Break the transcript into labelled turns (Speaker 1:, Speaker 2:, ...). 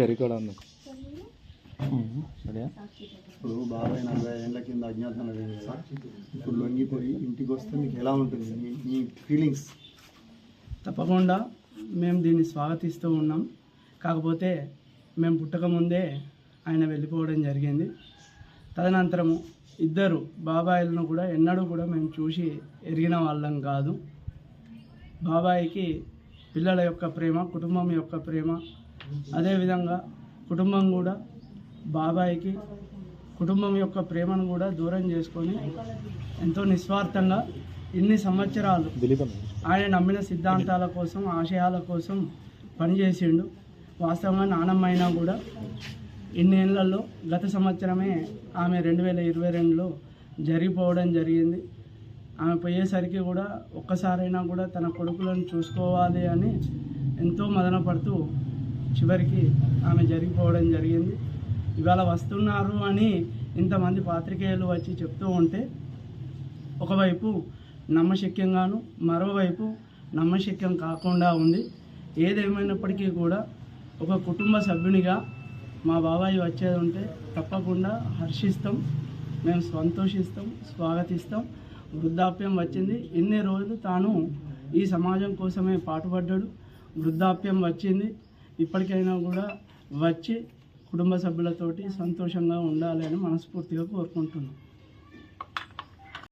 Speaker 1: Record అన్న సరే.
Speaker 2: ఇప్పుడు బాబాయ్ నలభై ఏళ్ళ కింద అజ్ఞాతంలో కదా. ఇప్పుడు లొంగిపోయి ఇంటికి వస్తే మీకు ఎలా ఉంటుంది? మీ మీ ఫీలింగ్స్
Speaker 3: తప్పకుండా మేము దీన్ని స్వాగతిస్తూ ఉన్నాం. కాకపోతే మేము పుట్టకముందే ఆయన వెళ్ళిపోవడం జరిగింది. తదనంతరము ఇద్దరు బాబాయిలను కూడా ఎన్నడూ కూడా మేము చూసి ఎరిగిన వాళ్ళం కాదు. బాబాయికి పిల్లల యొక్క ప్రేమ కుటుంబం యొక్క ప్రేమ అదేవిధంగా కుటుంబం కూడా బాబాయికి కుటుంబం యొక్క ప్రేమను కూడా దూరం చేసుకొని ఎంతో నిస్వార్థంగా ఇన్ని సంవత్సరాలు ఆయన నమ్మిన సిద్ధాంతాల కోసం ఆశయాల కోసం పనిచేసిండు. వాస్తవంగా నానమ్మ అయినా కూడా ఇన్నేళ్ళలో గత సంవత్సరమే ఆమె రెండు వేల ఇరవై రెండులో జరిగిపోవడం జరిగింది. ఆమె పోయేసరికి కూడా ఒక్కసారైనా కూడా తన కొడుకులను చూసుకోవాలి అని ఎంతో మదన పడుతూ చివరికి ఆమె జరిగిపోవడం జరిగింది. ఇవాళ వస్తున్నారు అని ఇంతమంది పాత్రికేయులు వచ్చి చెప్తూ ఉంటే ఒకవైపు నమ్మశక్యంగాను మరోవైపు నమ్మశక్యం కాకుండా ఉంది. ఏదేమైనప్పటికీ కూడా ఒక కుటుంబ సభ్యునిగా మా బాబాయి వచ్చేది ఉంటే తప్పకుండా హర్షిస్తాం మేము సంతోషిస్తాం స్వాగతిస్తాం. వృద్ధాప్యం వచ్చింది. ఇన్ని రోజులు తాను ఈ సమాజం కోసమే పాటుపడ్డాడు. వృద్ధాప్యం వచ్చింది. ఇప్పటికైనా కూడా వచ్చి కుటుంబ సభ్యులతోటి సంతోషంగా ఉండాలి అని మనస్ఫూర్తిగా కోరుకుంటున్నాం.